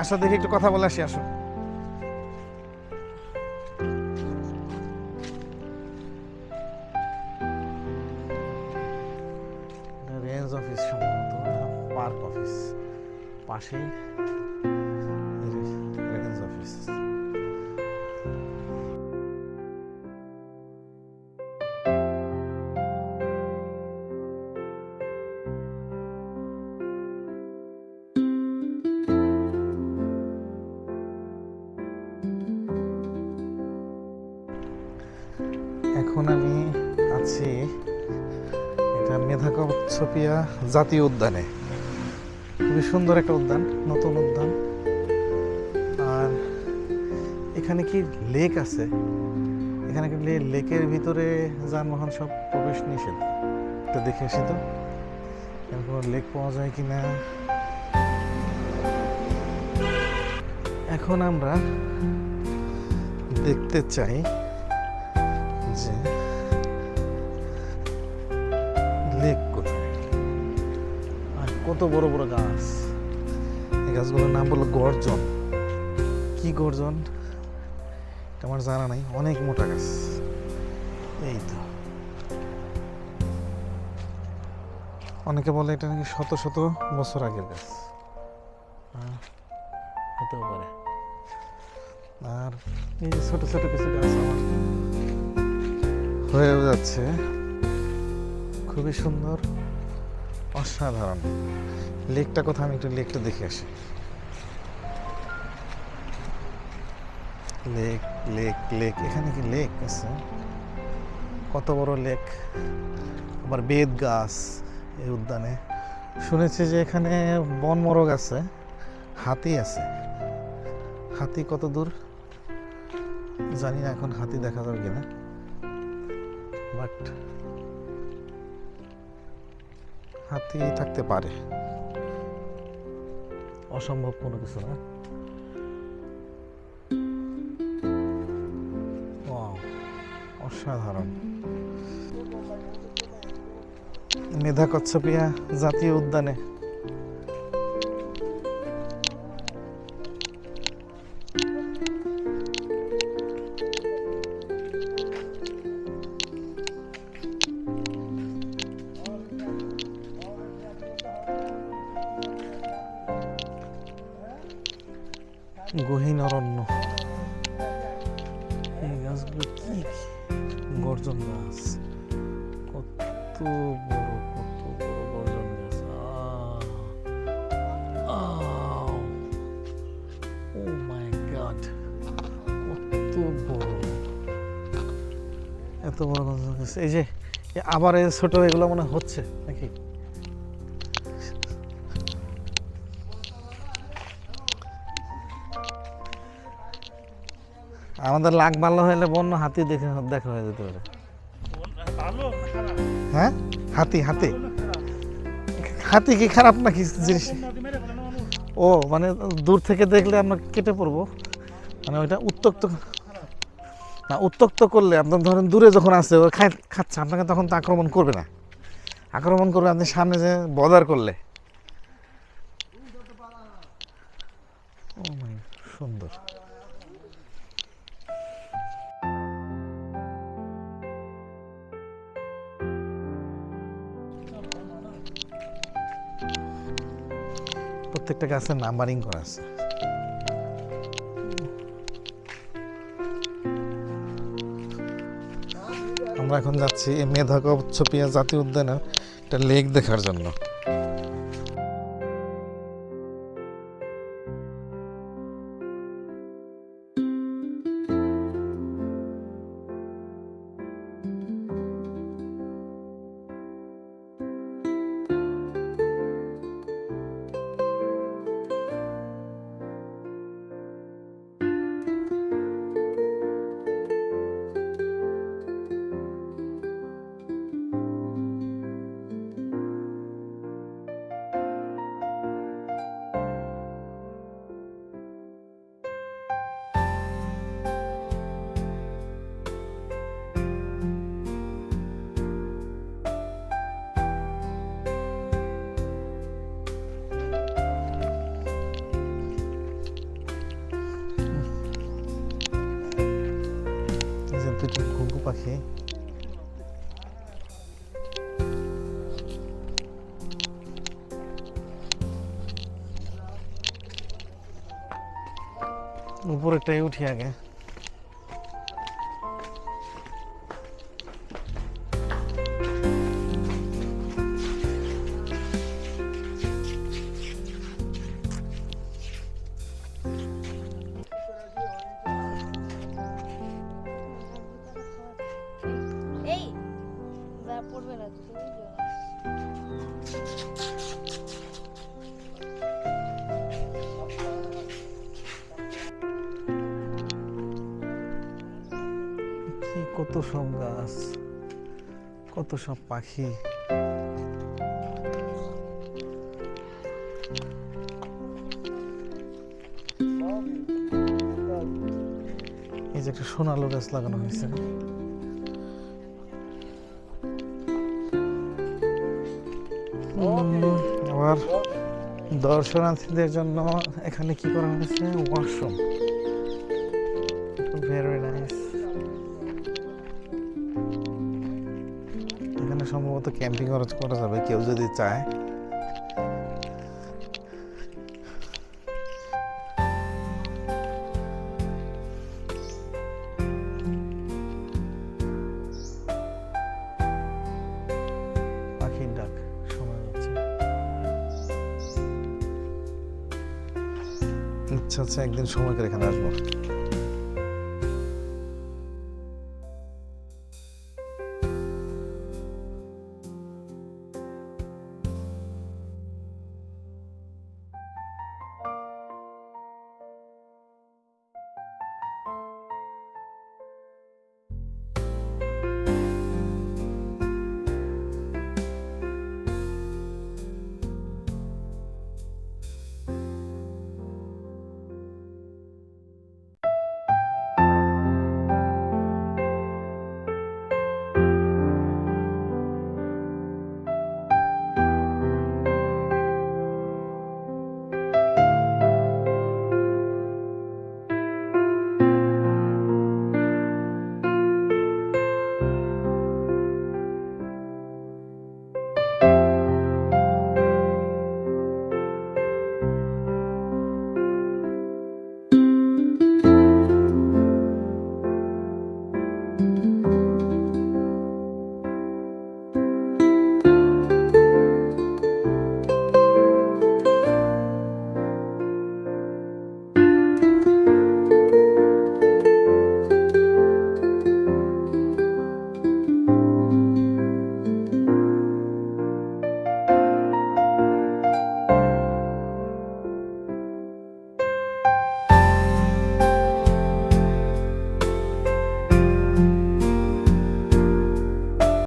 আসো দেখি একটু কথা বলে আসি আসো। এখন আমি আছি এটা মেধাকচ্ছপিয়া জাতীয় উদ্যানে। খুবই সুন্দর একটা উদ্যান, নতুন উদ্যান। আর এখানে কি লেক আছে? এখানে কি লেকের ভিতরে যানবাহন সব প্রবেশ নিষেধ? এটা দেখে আসি তো। কোনো লেক পাওয়া যায় কি না এখন আমরা দেখতে চাই যে লেক কোথায়? আর কত বড় বড় গাছ? এই গাছগুলোর নাম বলল গর্জন। কি গর্জন? আমার জানা নাই অনেক মোটা গাছ। এই তো। অনেকে বলে এটা নাকি শত শত বছর আগের গাছ। হ্যাঁ, হতেও পারে। আর এই যে ছোট ছোট কিছু গাছ আমার। হয়ে যাচ্ছে। খুবই সুন্দর, অসাধারণ। লেকটা কোথাও আমি একটু লেকটা দেখে আসি। Lake lake lake. এখানে কি লেক আছে? কত বড় লেক। আবার বেদ গাছ এই উদ্যানে। শুনেছি যে এখানে বনমরগ আছে, হাতি আছে। হাতি কত দূর? জানি না এখন হাতি দেখা যাবে কিনা। বাট হাতি থাকতে পারে। অসম্ভব কোনো কিছু না। অসাধারণ। মেধা কচ্ছপিয়া জাতীয় উদ্যানে। গহীন অরণ্য। এই গাছগুলো কি গর্জন গাছ? কত বড় কত বড় গর্জন গাছ। ও মাই গড কত বড়। এত বড় গর্জন গাছ। এই যে আবার এই ছোট এগুলো মনে হচ্ছে নাকি? আমাদের লাখ ভালো হলে বন্য হাতি দেখে দেখা হয়ে যেতে পারে। হ্যাঁ? হাতি হাতি। হাতি কি খারাপ নাকি জিনিস? ও মানে দূর থেকে দেখলে আমরা কেটে পড়ব। মানে ওইটা উত্তক্ত। না, উত্তক্ত করলে আপনার ধরেন দূরে যখন আছে, ও খাচ্ছে, আপনাকে তখন তো আক্রমণ করবে না। আক্রমণ করবে আপনি সামনে যে বদার করলে প্রত্যেকটা গাছের নাম্বারিং করা আছে। আমরা এখন যাচ্ছি মেধাক ছপিয়া জাতীয় উদ্যানে একটা লেক দেখার জন্য। পাখি উপরেরটাই উঠি আগে। কত সব গাছ, কত সব পাখি। এই যে একটা সোনালো গাছ লাগানো হয়েছে। আবার দর্শনার্থীদের জন্য এখানে কি করা হয়েছে? ওয়াশরুম। সম্ভবত ক্যাম্পিং করা যাবে কেউ যদি চায়। ইচ্ছা আছে একদিন সময় করে এখানে আসব।